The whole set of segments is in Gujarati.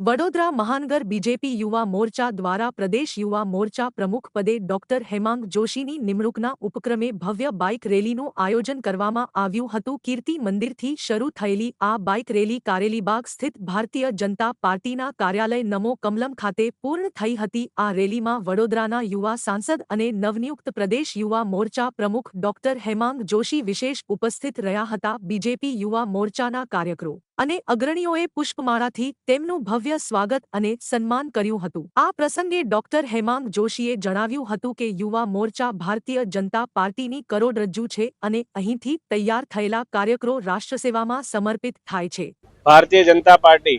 વડોદરા મહાનગર બીજેપી યુવા મોરચા દ્વારા પ્રદેશ યુવા મોરચા પ્રમુખ પદે ડોક્ટર હેમાંગ જોશીની નિમણૂકના ઉપક્રમે ભવ્ય બાઇક રેલીનું આયોજન કરવામાં આવ્યું હતું. કીર્તિ મંદિરથી શરૂ થયેલી આ બાઇક રેલી કારેલીબાગ સ્થિત ભારતીય જનતા પાર્ટીના કાર્યાલય નમો કમલમ ખાતે પૂર્ણ થઈ હતી. આ રેલીમાં વડોદરાના યુવા સાંસદ અને નવનિયુક્ત પ્રદેશ યુવા મોરચા પ્રમુખ ડોક્ટર હેમાંગ જોશી વિશેષ ઉપસ્થિત રહ્યા હતા. બીજેપી યુવા મોરચાના કાર્યકરો અને અગ્રણીઓએ પુષ્પમાળાથી તેમનું ભવ્ય સ્વાગત અને સન્માન કર્યું હતું. આ પ્રસંગે ડોક્ટર હેમાંગ જોશીએ જણાવ્યું હતું કે યુવા મોરચા ભારતીય જનતા પાર્ટીની કરોડરજ્જુ છે અને અહીંથી તૈયાર થયેલા કાર્યકરો રાષ્ટ્રસેવામાં સમર્પિત થાય છે. ભારતીય જનતા પાર્ટી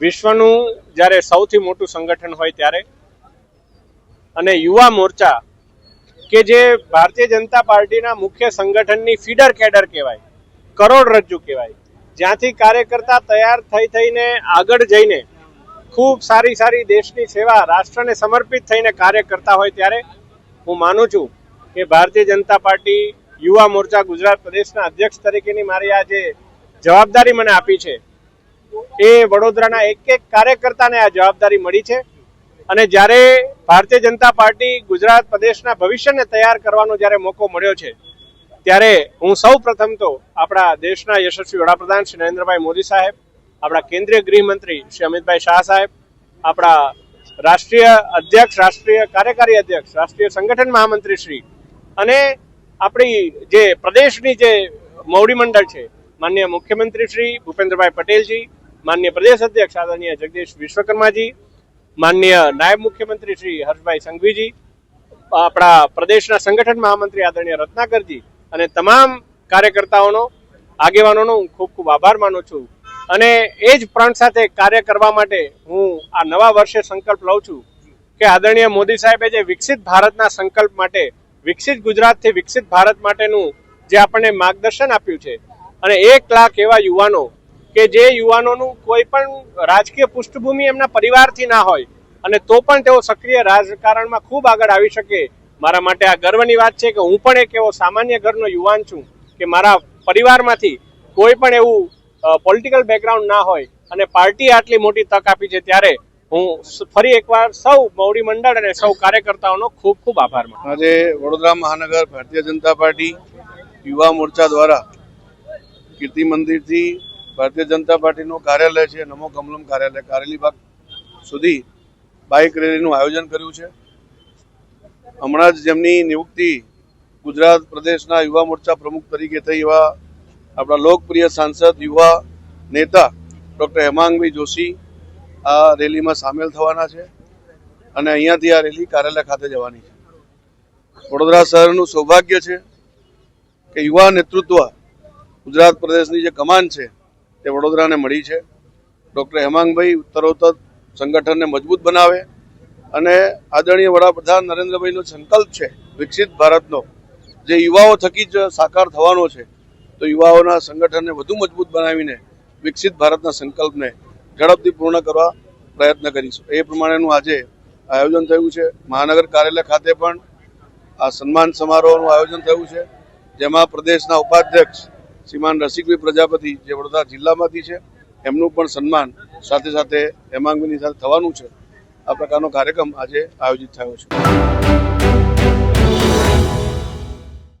વિશ્વનું જ્યારે સૌથી મોટું સંગઠન હોય ત્યારે અને યુવા મોરચા કે જે ભારતીય જનતા પાર્ટીના મુખ્ય સંગઠનની ફીડર કેડર કહેવાય કરોડરજ્જુ કહેવાય જ્યાંથી કાર્યકર્તા તૈયાર થઈ થઈને આગળ જઈને ખૂબ સારી સારી દેશની સેવા રાષ્ટ્રને સમર્પિત થઈને કાર્ય કરતા હોય ત્યારે હું માનું છું કે ભારતીય જનતા પાર્ટી યુવા મોરચા ગુજરાત પ્રદેશના અધ્યક્ષ તરીકેની મારી આ જે જવાબદારી મને આપી છે, એ વડોદરાના એક એક કાર્યકર્તાને આ જવાબદારી મળી છે અને જ્યારે ભારતીય જનતા પાર્ટી ગુજરાત પ્રદેશના ભવિષ્યને તૈયાર કરવાનો જ્યારે મોકો મળ્યો છે ત્યારે હું સૌ પ્રથમ તો આપણા દેશના યશસ્વી વડાપ્રધાન શ્રી નરેન્દ્રભાઈ મોદી સાહેબ, આપણા કેન્દ્રીય ગૃહમંત્રી શ્રી અમિતભાઈ શાહ સાહેબ, આપણા રાષ્ટ્રીય અધ્યક્ષ, રાષ્ટ્રીય કાર્યકારી અધ્યક્ષ, રાષ્ટ્રીય સંગઠન મહામંત્રી શ્રી અને આપણી જે પ્રદેશની જે મોવડી મંડળ છે, માન્ય મુખ્યમંત્રી શ્રી ભૂપેન્દ્રભાઈ પટેલજી, માન્ય પ્રદેશ અધ્યક્ષ આદરણીય જગદીશ વિશ્વકર્માજી, માન્ય નાયબ મુખ્યમંત્રી શ્રી હર્ષભાઈ સંઘવીજી, આપણા પ્રદેશના સંગઠન મહામંત્રી આદરણીય રત્નાકરજી અને તમામ કાર્યકર્તાઓનો, આગેવાનોનો હું ખૂબ ખૂબ આભાર માનું છું. અને એ જ પ્રણ સાથે કાર્ય કરવા માટે હું આ નવા વર્ષે સંકલ્પ લઉં છું કે આદરણીય મોદી સાહેબે જે વિકસિત ભારતના સંકલ્પ માટે, વિકસિત ગુજરાતથી વિકસિત ભારત માટેનું જે આપણને માર્ગદર્શન આપ્યું છે, અને એક લાખ એવા યુવાનો કે જે યુવાનોનું કોઈ પણ રાજકીય પૃષ્ઠભૂમિ એમના પરિવારથી ના હોય, અને તો પણ તેઓ સક્રિય રાજકારણમાં ખૂબ આગળ આવી શકે મારા માટે આ ગર્વની વાત છે કે હું પણ એક એવો સામાન્ય ઘરનો યુવાન છું કે મારા પરિવારમાંથી કોઈ પણ એવું પોલિટિકલ બેકગ્રાઉન્ડ ના હોય અને પાર્ટી આટલી મોટી તક આપી છે ત્યારે હું ફરી એકવાર સૌ મૌડી મંડળ અને સૌ કાર્યકર્તાઓનો ખૂબ ખૂબ આભાર માનું આજે વડોદરા મહાનગર ભારતીય જનતા પાર્ટી યુવા મોરચા દ્વારા કીર્તિ મંદિરથી ભારતીય જનતા પાર્ટીનું કાર્યાલય છે, નમો કમલમ કાર્યાલય, કારેલીબાગ સુધી બાઇક રેલીનું આયોજન કર્યું છે. હમણાં જ જેમની નિયુક્તિ ગુજરાત પ્રદેશના યુવા મોરચા પ્રમુખ તરીકે થઈ એવા આપણા લોકપ્રિય સાંસદ, યુવા નેતા ડૉક્ટર હેમાંગભાઈ જોશી આ રેલીમાં સામેલ થવાના છે અને અહીંયાથી આ રેલી કાર્યાલય ખાતે જવાની છે. વડોદરા શહેરનું સૌભાગ્ય છે કે યુવા નેતૃત્વ ગુજરાત પ્રદેશની જે કમાન છે તે વડોદરાને મળી છે. ડૉક્ટર હેમાંગભાઈ ઉત્તરોત્તર સંગઠનને મજબૂત બનાવે અને આદરણીય વડાપ્રધાન નરેન્દ્રભાઈનો સંકલ્પ છે, વિકસિત ભારતનો, જે યુવાઓ થકી જ સાકાર થવાનો છે, તો યુવાઓના સંગઠનને વધુ મજબૂત બનાવીને વિકસિત ભારતના સંકલ્પને ઝડપથી પૂર્ણ કરવા પ્રયત્ન કરીશું. એ પ્રમાણેનું આજે આયોજન થયું છે. મહાનગર કાર્યાલય ખાતે પણ આ સન્માન સમારોહનું આયોજન થયું છે. જેમાં પ્રદેશના ઉપાધ્યક્ષ શ્રીમાન રસિકભાઈ પ્રજાપતિ, જે વડોદરા જિલ્લામાંથી છે, એમનું પણ સન્માન સાથે સાથે હેમાંગવીની સાથે થવાનું છે. આ પ્રકારનો કાર્યક્રમ આજે આયોજિત થયો છે.